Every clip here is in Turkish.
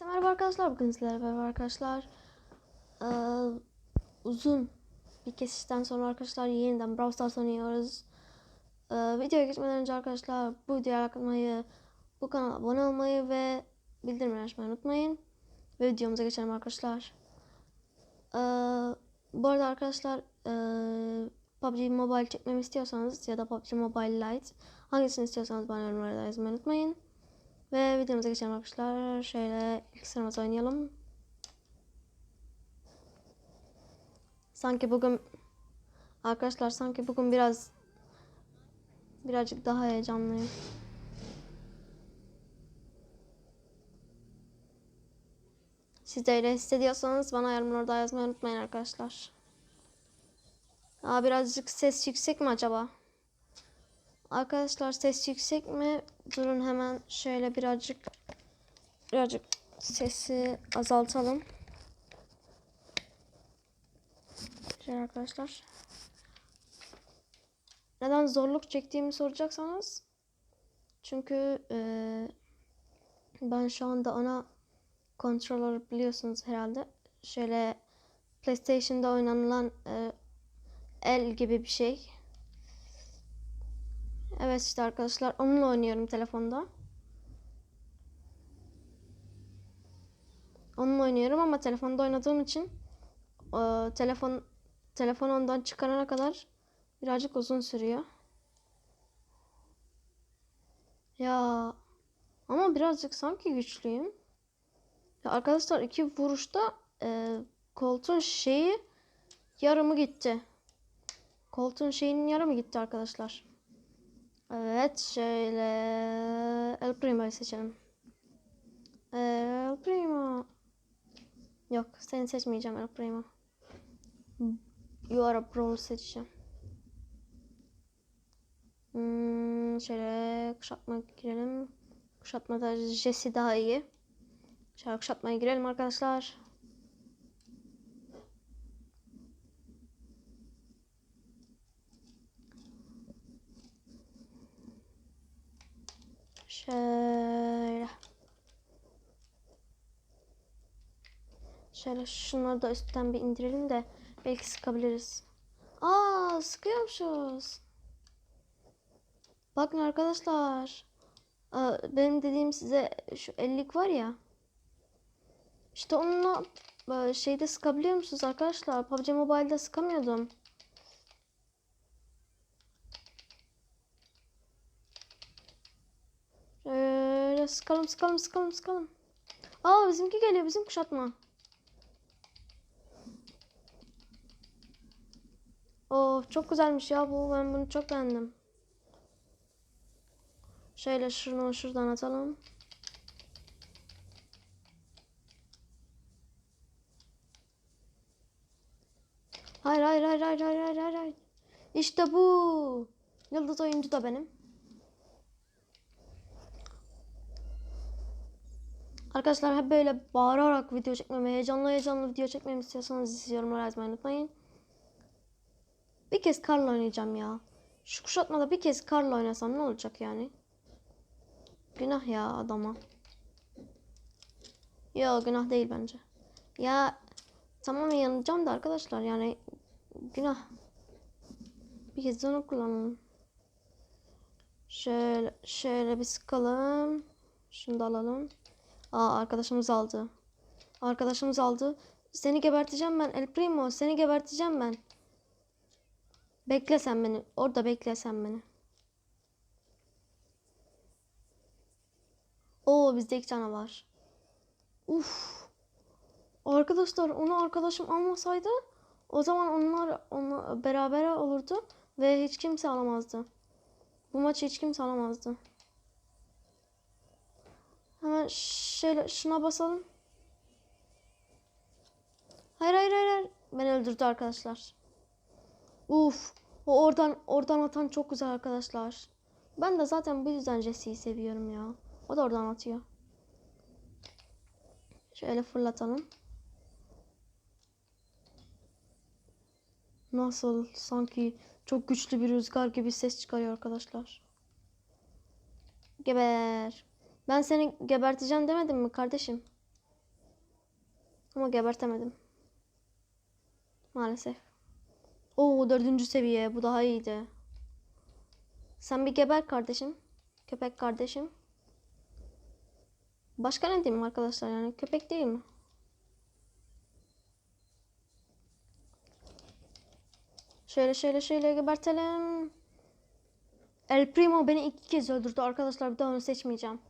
Merhaba arkadaşlar, bugün sizlerle beraber arkadaşlar eee, uzun bir kesişten sonra arkadaşlar yeniden Brawl Stars oynuyoruz. Eee videoya geçmeden önce arkadaşlar bu videoyu like atmayı, bu kanala abone olmayı ve bildirimleri açmayı unutmayın. Ve videomuza geçelim arkadaşlar. Eee, bu arada arkadaşlar eee PUBG Mobile çekmemi istiyorsanız ya da PUBG Mobile Lite hangisini istiyorsanız bana yorumlarda yazmayı unutmayın. Ve videomuza geçelim arkadaşlar. Şöyle ilk sıramızı oynayalım. Sanki bugün arkadaşlar sanki bugün biraz birazcık daha heyecanlıyım. Siz de öyle hissediyorsanız bana yorumlarda yazmayı unutmayın arkadaşlar. Aa, birazcık ses yüksek mi acaba? Arkadaşlar ses yüksek mi? Durun hemen şöyle birazcık birazcık sesi azaltalım. Şöyle arkadaşlar. Neden zorluk çektiğimi soracaksanız çünkü eee, ben şu anda ana controller biliyorsunuz herhalde. Şöyle PlayStation'da oynanılan eee, el gibi bir şey. Evet işte arkadaşlar onunla oynuyorum telefonda. Onunla oynuyorum ama telefonda oynadığım için e, telefon telefon ondan çıkarana kadar birazcık uzun sürüyor. Ya ama birazcık sanki güçlüyüm. Ya arkadaşlar iki vuruşta e, koltuğun şeyi yarımı gitti. Koltuğun şeyinin yarımı gitti arkadaşlar. Evet şöyle El Primo'yu seçelim. El Primo. Yok seni seçmeyeceğim El Primo. You are a pro seçeceğim. Hmm, şöyle kuşatma girelim. Kuşatmada Jesse daha iyi. Şöyle kuşatmaya girelim arkadaşlar. Şöyle. Şöyle şunları da üstten bir indirelim de belki sıkabiliriz. Aa sıkıyormuşuz. Bakın arkadaşlar. Benim dediğim size şu ellik var ya. İşte onunla böyle şeyde sıkabiliyor musunuz arkadaşlar? PUBG Mobile'da sıkamıyordum. Şöyle sıkalım sıkalım sıkalım sıkalım. Aa bizimki geliyor bizim kuşatma. Of çok güzelmiş ya bu. Ben bunu çok beğendim. Şöyle şunu şuradan atalım. Hayır hayır hayır hayır hayır hayır. hayır. İşte bu. Yıldız oyuncu da benim. Arkadaşlar hep böyle bağırarak video çekmemi, heyecanlı heyecanlı video çekmemi istiyorsanız yorumlara yazmayı unutmayın. Bir kez karla oynayacağım ya. Şu kuşatmada bir kez karla oynasam ne olacak yani? Günah ya adama. Yok günah değil bence. Ya tamam yanacağım da arkadaşlar yani günah. Bir kez onu kullanalım. Şöyle, şöyle bir sıkalım. Şunu da alalım. Aa arkadaşımız aldı. Arkadaşımız aldı. Seni geberteceğim ben El Primo. Seni geberteceğim ben. Bekle sen beni. Orada bekle sen beni. Oo bizde iki tane var. Uf. Arkadaşlar onu arkadaşım almasaydı o zaman onlar onunla beraber olurdu ve hiç kimse alamazdı. Bu maçı hiç kimse alamazdı. Hemen şöyle şuna basalım. Hayır hayır hayır. hayır. Beni öldürdü arkadaşlar. Uf. O oradan oradan atan çok güzel arkadaşlar. Ben de zaten bu yüzden Jesse'yi seviyorum ya. O da oradan atıyor. Şöyle fırlatalım. Nasıl sanki çok güçlü bir rüzgar gibi ses çıkarıyor arkadaşlar. Geber. Ben seni geberteceğim demedim mi kardeşim? Ama gebertemedim. Maalesef. Oo dördüncü seviye. Bu daha iyiydi. Sen bir geber kardeşim. Köpek kardeşim. Başka ne diyeyim arkadaşlar yani köpek değil mi? Şöyle şöyle şöyle gebertelim. El Primo beni iki kez öldürdü arkadaşlar bir daha onu seçmeyeceğim.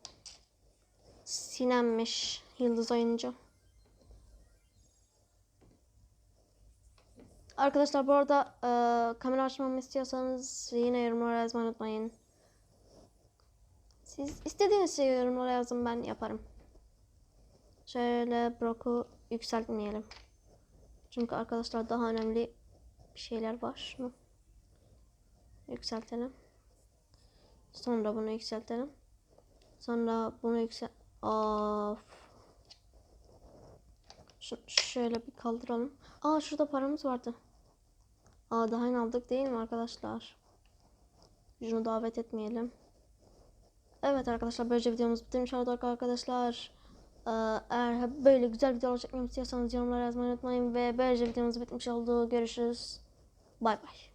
Sinemmiş yıldız oyuncu. Arkadaşlar bu arada e, kamera açmamı istiyorsanız yine yorumlara yazmayı unutmayın. Siz istediğiniz şeyi yorumlara yazın ben yaparım. Şöyle Brock'u yükseltmeyelim. Çünkü arkadaşlar daha önemli bir şeyler var. Şunu yükseltelim. Sonra bunu yükseltelim. Sonra bunu yüksel... Of. Şu, şöyle bir kaldıralım. Aa şurada paramız vardı. Aa daha yeni aldık değil mi arkadaşlar? Şunu davet etmeyelim. Evet arkadaşlar böylece videomuz bitirmiş olduk arkadaşlar. Ee, Eğer böyle güzel videolar çekmemi istiyorsanız yorumlara yazmayı unutmayın ve böylece videomuz bitmiş oldu. Görüşürüz. Bay bay.